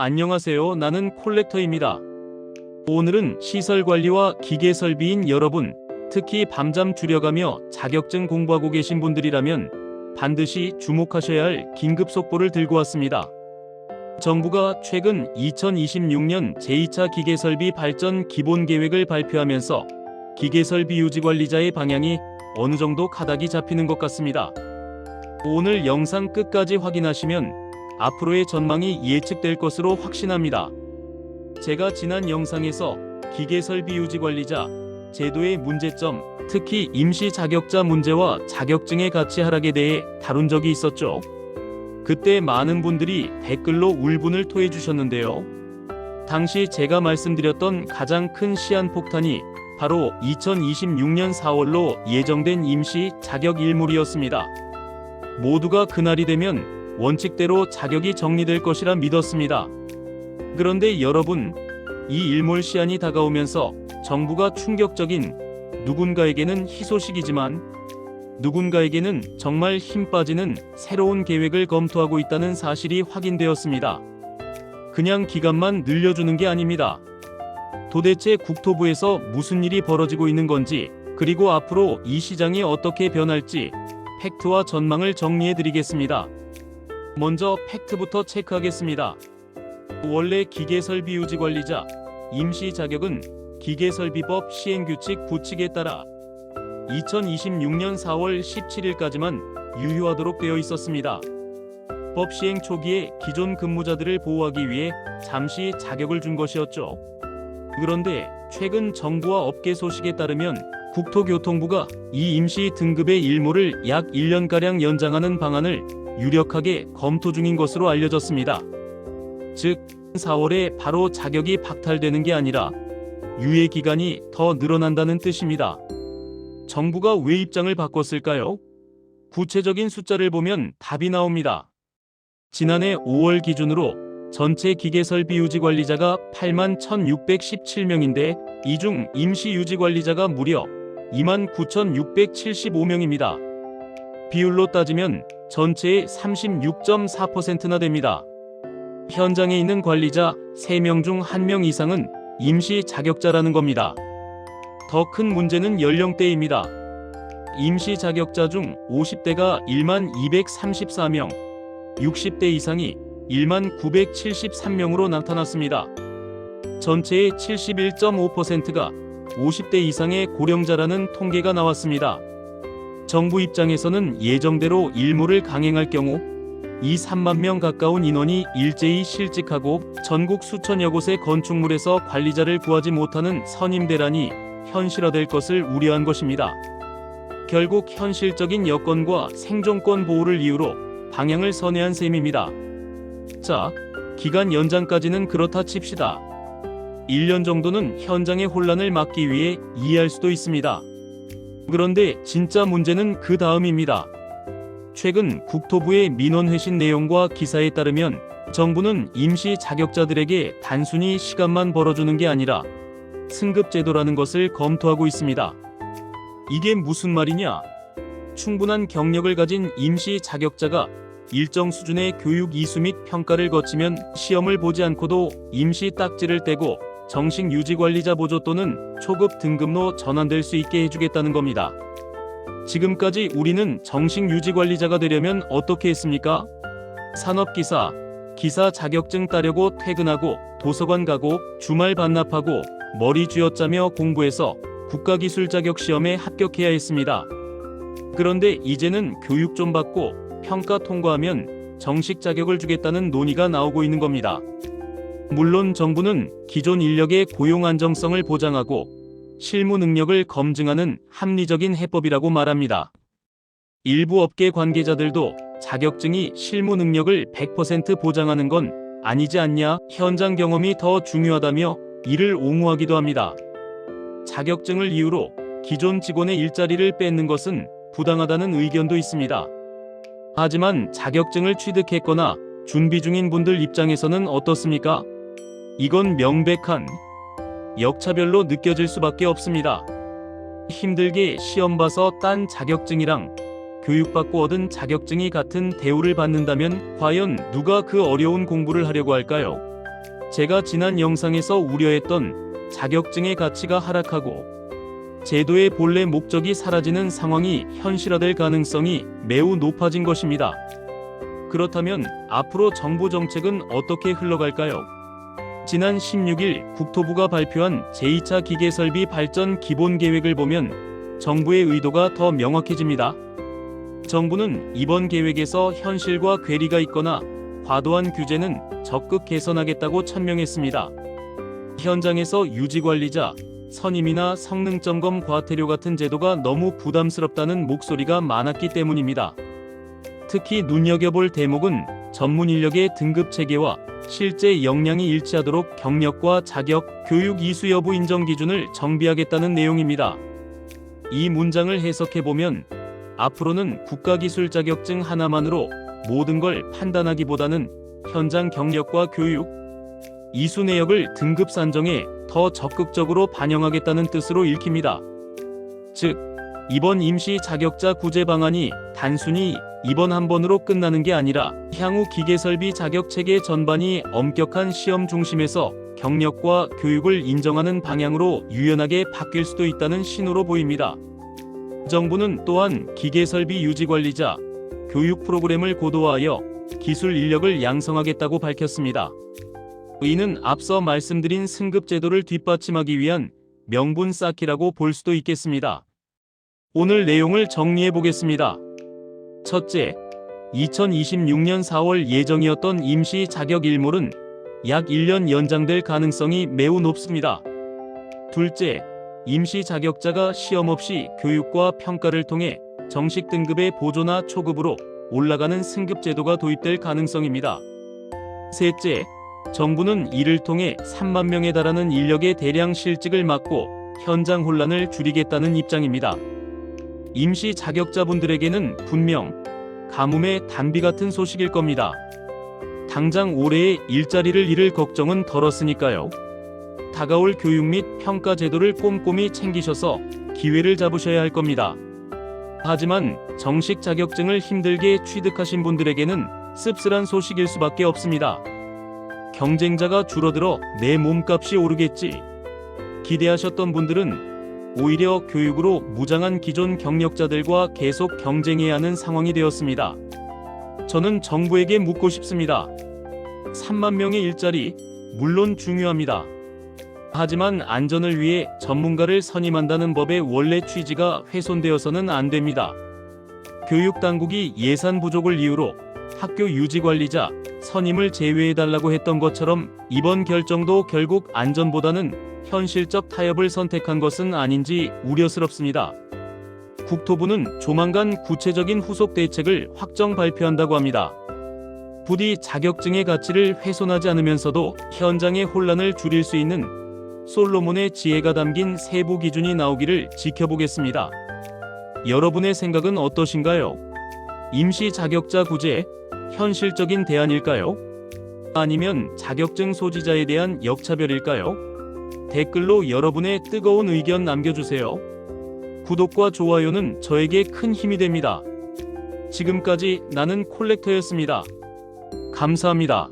안녕하세요. 나는 콜렉터입니다. 오늘은 시설 관리와 기계 설비인 여러분, 특히 밤잠 줄여가며 자격증 공부하고 계신 분들이라면 반드시 주목하셔야 할 긴급 속보를 들고 왔습니다. 정부가 최근 2026년 제2차 기계설비 발전 기본 계획을 발표하면서 기계설비 유지 관리자의 방향이 어느 정도 가닥이 잡히는 것 같습니다. 오늘 영상 끝까지 확인하시면 앞으로의 전망이 예측될 것으로 확신합니다. 제가 지난 영상에서 기계설비 유지 관리자 제도의 문제점, 특히 임시 자격자 문제와 자격증의 가치 하락에 대해 다룬 적이 있었죠. 그때 많은 분들이 댓글로 울분을 토해 주셨는데요. 당시 제가 말씀드렸던 가장 큰 시한폭탄이 바로 2026년 4월로 예정된 임시 자격 일몰이었습니다. 모두가 그날이 되면 원칙대로 자격이 정리될 것이라 믿었습니다. 그런데 여러분, 이 일몰 시한이 다가오면서 정부가 충격적인 누군가에게는 희소식이지만 누군가에게는 정말 힘 빠지는 새로운 계획을 검토하고 있다는 사실이 확인되었습니다. 그냥 기간만 늘려주는 게 아닙니다. 도대체 국토부에서 무슨 일이 벌어지고 있는 건지, 그리고 앞으로 이 시장이 어떻게 변할지 팩트와 전망을 정리해 드리겠습니다. 먼저 팩트부터 체크하겠습니다. 원래 기계설비 유지 관리자 임시 자격은 기계설비법 시행규칙 부칙에 따라 2026년 4월 17일까지만 유효하도록 되어 있었습니다. 법 시행 초기에 기존 근무자들을 보호하기 위해 잠시 자격을 준 것이었죠. 그런데 최근 정부와 업계 소식에 따르면 국토교통부가 이 임시 등급의 일모를 약 1년가량 연장하는 방안을 유력하게 검토 중인 것으로 알려졌습니다. 즉, 4월에 바로 자격이 박탈되는 게 아니라 유예 기간이 더 늘어난다는 뜻입니다. 정부가 왜 입장을 바꿨을까요? 구체적인 숫자를 보면 답이 나옵니다. 지난해 5월 기준으로 전체 기계설 비 유지 관리자가 8만 1,617명인데 이 중 임시 유지 관리자가 무려 2만 9,675명입니다. 비율로 따지면 전체의 36.4%나 됩니다. 현장에 있는 관리자 3명 중 1명 이상은 임시 자격자라는 겁니다. 더 큰 문제는 연령대입니다. 임시 자격자 중 50대가 1만 234명, 60대 이상이 1만 973명으로 나타났습니다. 전체의 71.5%가 50대 이상의 고령자라는 통계가 나왔습니다. 정부 입장에서는 예정대로 일모를 강행할 경우 이 3만 명 가까운 인원이 일제히 실직하고 전국 수천여 곳의 건축물에서 관리자를 구하지 못하는 선임 대란이 현실화될 것을 우려한 것입니다. 결국 현실적인 여건과 생존권 보호를 이유로 방향을 선회한 셈입니다. 자, 기간 연장까지는 그렇다 칩시다. 1년 정도는 현장의 혼란을 막기 위해 이해할 수도 있습니다. 그런데 진짜 문제는 그 다음입니다. 최근 국토부의 민원 회신 내용과 기사에 따르면 정부는 임시 자격자들에게 단순히 시간만 벌어주는 게 아니라 승급 제도라는 것을 검토하고 있습니다. 이게 무슨 말이냐? 충분한 경력을 가진 임시 자격자가 일정 수준의 교육 이수 및 평가를 거치면 시험을 보지 않고도 임시 딱지를 떼고 정식 유지 관리자 보조 또는 초급 등급로 전환될 수 있게 해주겠다는 겁니다. 지금까지 우리는 정식 유지 관리자가 되려면 어떻게 했습니까? 산업기사, 기사 자격증 따려고 퇴근하고 도서관 가고 주말 반납하고 머리 쥐어짜며 공부해서 국가기술 자격 시험에 합격해야 했습니다. 그런데 이제는 교육 좀 받고 평가 통과하면 정식 자격을 주겠다는 논의가 나오고 있는 겁니다. 물론 정부는 기존 인력의 고용 안정성을 보장하고 실무 능력을 검증하는 합리적인 해법이라고 말합니다. 일부 업계 관계자들도 자격증이 실무 능력을 100% 보장하는 건 아니지 않냐, 현장 경험이 더 중요하다며 이를 옹호하기도 합니다. 자격증을 이유로 기존 직원의 일자리를 뺏는 것은 부당하다는 의견도 있습니다. 하지만 자격증을 취득했거나 준비 중인 분들 입장에서는 어떻습니까? 이건 명백한 역차별로 느껴질 수밖에 없습니다. 힘들게 시험 봐서 딴 자격증이랑 교육받고 얻은 자격증이 같은 대우를 받는다면 과연 누가 그 어려운 공부를 하려고 할까요? 제가 지난 영상에서 우려했던 자격증의 가치가 하락하고 제도의 본래 목적이 사라지는 상황이 현실화될 가능성이 매우 높아진 것입니다. 그렇다면 앞으로 정부 정책은 어떻게 흘러갈까요? 지난 16일 국토부가 발표한 제2차 기계설비 발전 기본 계획을 보면 정부의 의도가 더 명확해집니다. 정부는 이번 계획에서 현실과 괴리가 있거나 과도한 규제는 적극 개선하겠다고 천명했습니다. 현장에서 유지관리자, 선임이나 성능 점검 과태료 같은 제도가 너무 부담스럽다는 목소리가 많았기 때문입니다. 특히 눈여겨볼 대목은 전문 인력의 등급 체계와 실제 역량이 일치하도록 경력과 자격, 교육 이수 여부 인정 기준을 정비하겠다는 내용입니다. 이 문장을 해석해 보면 앞으로는 국가기술 자격증 하나만으로 모든 걸 판단하기보다는 현장 경력과 교육, 이수 내역을 등급 산정에 더 적극적으로 반영하겠다는 뜻으로 읽힙니다. 즉, 이번 임시 자격자 구제 방안이 단순히 이번 한 번으로 끝나는 게 아니라 향후 기계설비 자격 체계 전반이 엄격한 시험 중심에서 경력과 교육을 인정하는 방향으로 유연하게 바뀔 수도 있다는 신호로 보입니다. 정부는 또한 기계설비 유지관리자 교육 프로그램을 고도화하여 기술 인력을 양성하겠다고 밝혔습니다. 이는 앞서 말씀드린 승급 제도를 뒷받침하기 위한 명분 쌓기라고 볼 수도 있겠습니다. 오늘 내용을 정리해 보겠습니다. 첫째, 2026년 4월 예정이었던 임시 자격 일몰은 약 1년 연장될 가능성이 매우 높습니다. 둘째, 임시 자격자가 시험 없이 교육과 평가를 통해 정식 등급의 보조나 초급으로 올라가는 승급 제도가 도입될 가능성입니다. 셋째, 정부는 이를 통해 3만 명에 달하는 인력의 대량 실직을 막고 현장 혼란을 줄이겠다는 입장입니다. 임시 자격자분들에게는 분명 가뭄의 단비 같은 소식일 겁니다. 당장 올해의 일자리를 잃을 걱정은 덜었으니까요. 다가올 교육 및 평가 제도를 꼼꼼히 챙기셔서 기회를 잡으셔야 할 겁니다. 하지만 정식 자격증을 힘들게 취득하신 분들에게는 씁쓸한 소식일 수밖에 없습니다. 경쟁자가 줄어들어 내 몸값이 오르겠지. 기대하셨던 분들은 오히려 교육으로 무장한 기존 경력자들과 계속 경쟁해야 하는 상황이 되었습니다. 저는 정부에게 묻고 싶습니다. 3만 명의 일자리, 물론 중요합니다. 하지만 안전을 위해 전문가를 선임한다는 법의 원래 취지가 훼손되어서는 안 됩니다. 교육 당국이 예산 부족을 이유로 학교 유지 관리자, 선임을 제외해달라고 했던 것처럼 이번 결정도 결국 안전보다는 현실적 타협을 선택한 것은 아닌지 우려스럽습니다. 국토부는 조만간 구체적인 후속 대책을 확정 발표한다고 합니다. 부디 자격증의 가치를 훼손하지 않으면서도 현장의 혼란을 줄일 수 있는 솔로몬의 지혜가 담긴 세부 기준이 나오기를 지켜보겠습니다. 여러분의 생각은 어떠신가요? 임시 자격자 구제, 현실적인 대안일까요? 아니면 자격증 소지자에 대한 역차별일까요? 댓글로 여러분의 뜨거운 의견 남겨주세요. 구독과 좋아요는 저에게 큰 힘이 됩니다. 지금까지 나는 콜렉터였습니다. 감사합니다.